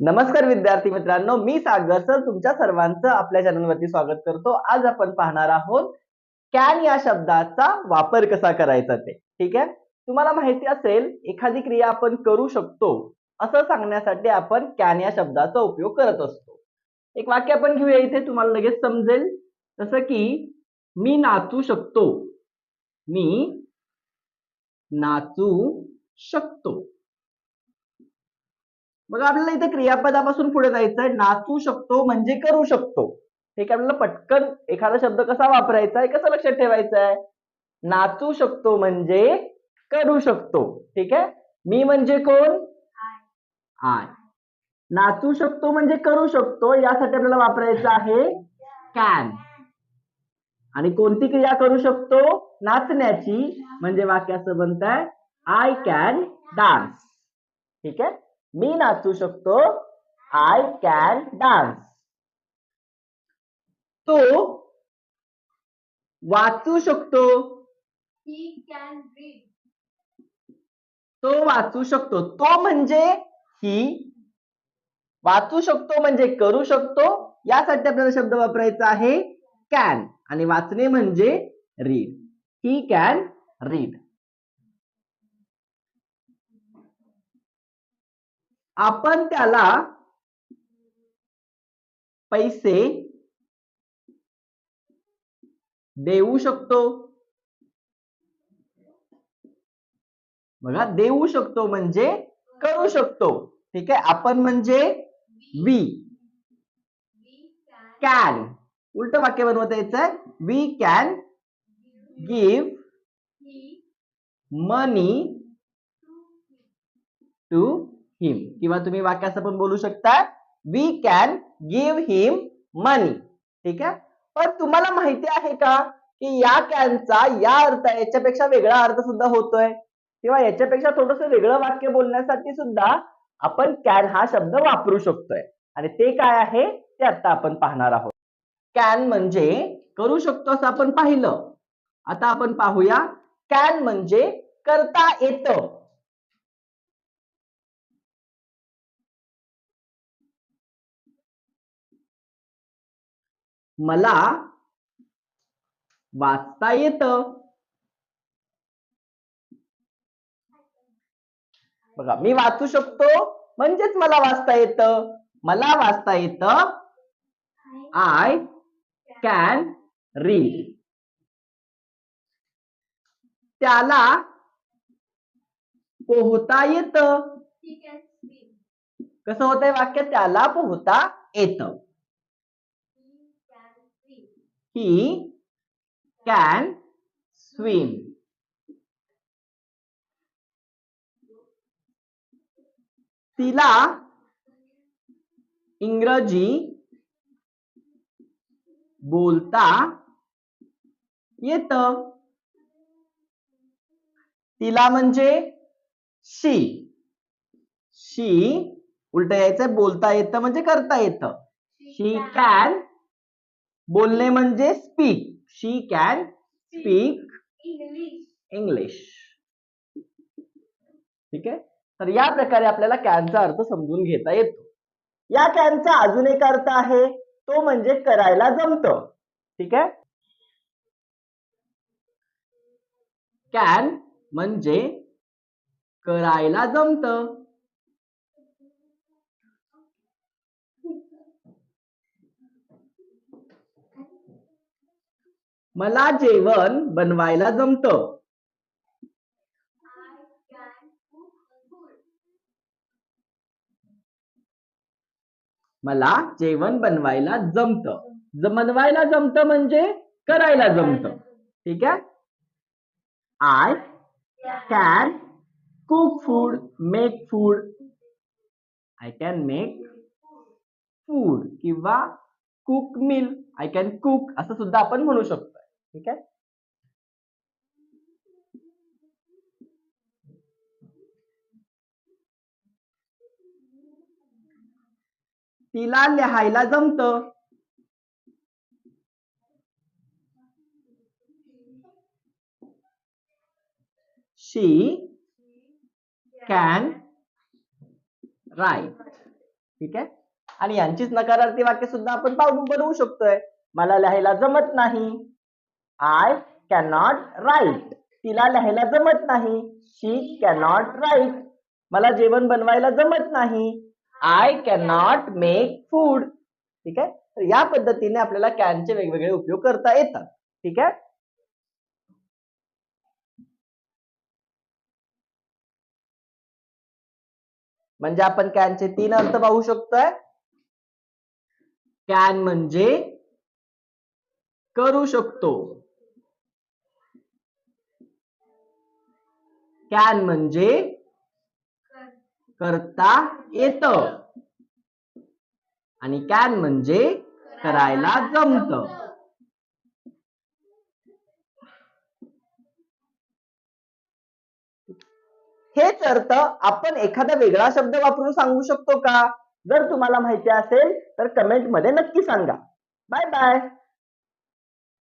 नमस्कार विद्यार्थी मित्रांनो मी सागर सर तुमच्या सर्वांचं आपल्या चॅनलवरती स्वागत करतो. आज आपण पाहणार आहोत कॅन या शब्दाचा वापर कसा करायचा ते. ठीक आहे? तुम्हाला माहिती असेल एखादी क्रिया आपण करू शकतो. असं सांगण्यासाठी आपण कॅन या शब्दाचा उपयोग करत असतो. एक वाक्य आपण घेऊया इथे तुम्हाला लगेच समजेल. जसं की मी नाचू शकतो. मी नाचू शकतो. बघा आपल्याला इथे क्रियापदापासून पुढे जायचं आहे नाचू शकतो म्हणजे करू शकतो. हे काय आपल्याला पटकन एखादा शब्द कसा वापरायचा आहे कसं लक्षात ठेवायचं आहे नाचू शकतो म्हणजे करू शकतो. ठीक आहे? मी म्हणजे कोण? आय. नाचू शकतो म्हणजे करू शकतो. यासाठी आपल्याला वापरायचं आहे कॅन. आणि कोणती क्रिया करू शकतो? नाचण्याची. म्हणजे वाक्य असं बनत आहे आय कॅन डान्स. ठीक आहे? मी नाचू शकतो. आय कॅन डान्स तो वाचू शकतो. He can read. तो वाचू शकतो. तो म्हणजे ही वाचू शकतो म्हणजे करू शकतो. यासाठी आपल्याला शब्द वापरायचा आहे कॅन आणि वाचणे म्हणजे रीड ही कॅन रीड आपण त्याला पैसे देऊ शकतो. बघा देऊ शकतो म्हणजे करू शकतो. ठीक आहे? आपण म्हणजे वी. कॅन. उलट वाक्य बनवता यायचं we can give money to him किंवा तुम्ही वाक्याचं असं पण बोलू शकता we can give him money ठीक आहे? पण तुम्हाला माहिती आहे का की या कॅनचा या अर्थ याच्यापेक्षा वेगळा अर्थ सुद्धा होतोय. किंवा याच्यापेक्षा थोडस वेगळं वाक्य बोलण्यासाठी सुद्धा आपण कॅन हा शब्द वापरू शकतोय. आणि ते काय आहे? ते आता आपण पाहणार आहोत. कॅन म्हणजे करू शकतो असं आपण पाहिलं. आता आपण पाहूया. कॅन म्हणजे करता येतं. मला वाचता येत. बघा मी वाचू शकतो म्हणजेच मला वाचता येत. मला वाचता येत आय कॅन रीड त्याला पोहता येत. कसं होतंय वाक्य? त्याला पोहता येत. ही कॅन स्विम तिला इंग्रजी बोलता येत. तिला म्हणजे शी. शी उलट यायचं बोलता येतं म्हणजे करता येतं. शी कॅन बोलणे म्हणजे speak she can speak. English ठीक आहे? तर या प्रकारे आपल्याला कॅनचा अर्थ समजून घेता येतो. या कॅनचा अजून एक अर्थ आहे तो म्हणजे करायला जमत. ठीक आहे? कॅन म्हणजे करायला जमत. मला जेवण बनवायला जमत. मला जेवण बनवायला जमत. बनवायला जमत म्हणजे करायला जमत. ठीक आहे? I can cook food make food I can make food किंवा cook meal I can cook असं सुद्धा आपण म्हणू शकतो. ठीक आहे? तिला लिहायला जमत. शी कॅन राईट ठीक आहे? आणि यांचीच नकारार्थी वाक्य सुद्धा आपण पाहून बनवू शकतोय. मला लिहायला जमत नाही. आय कॅनॉट राईट तिला लिहायला जमत नाही. शी कॅनॉट राईट मला जेवण बनवायला जमत नाही. आय कॅनॉट मेक फूड ठीक आहे? तर या पद्धतीने आपल्याला कॅनचे वेगवेगळे उपयोग करता येतात. ठीक आहे? म्हणजे आपण कॅनचे तीन अर्थ पाहू शकतोय. कॅन म्हणजे करू शकतो. कॅन म्हणजे करता येत. आणि कॅन म्हणजे करायला जमत. हेच अर्थ आपण एखादा वेगळा शब्द वापरून सांगू शकतो का? जर तुम्हाला माहिती असेल तर कमेंटमध्ये नक्की सांगा. Bye bye